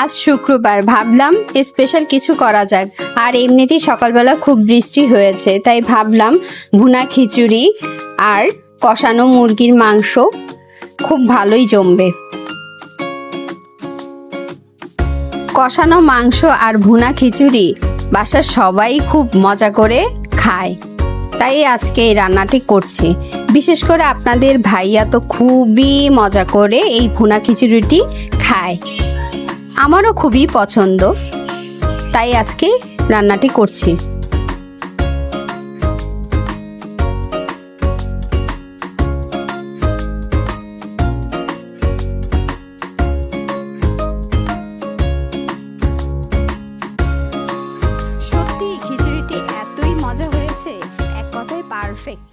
আজ শুক্রবার ভাবলাম স্পেশাল কিছু করা যাক। আর এমনিতেই সকালবেলা খুব বৃষ্টি হয়েছে, তাই ভাবলাম ভুনা খিচুড়ি আর কষানো মুরগির মাংস খুব ভালোই জমবে। কষানো মাংস আর ভুনা খিচুড়ি বাসার সবাই খুব মজা করে খায়। তাই আজকে এই রান্নাটি করছি। বিশেষ করে আপনাদের ভাইয়া তো খুবই মজা করে এই ভুনা খিচুড়িটি খায়। আমারও খুবই পছন্দ। তাই আজকে রান্নাটি করছি। সত্যি, খিচুড়িটি এতই মজা হয়েছে, এক কথায় পারফেক্ট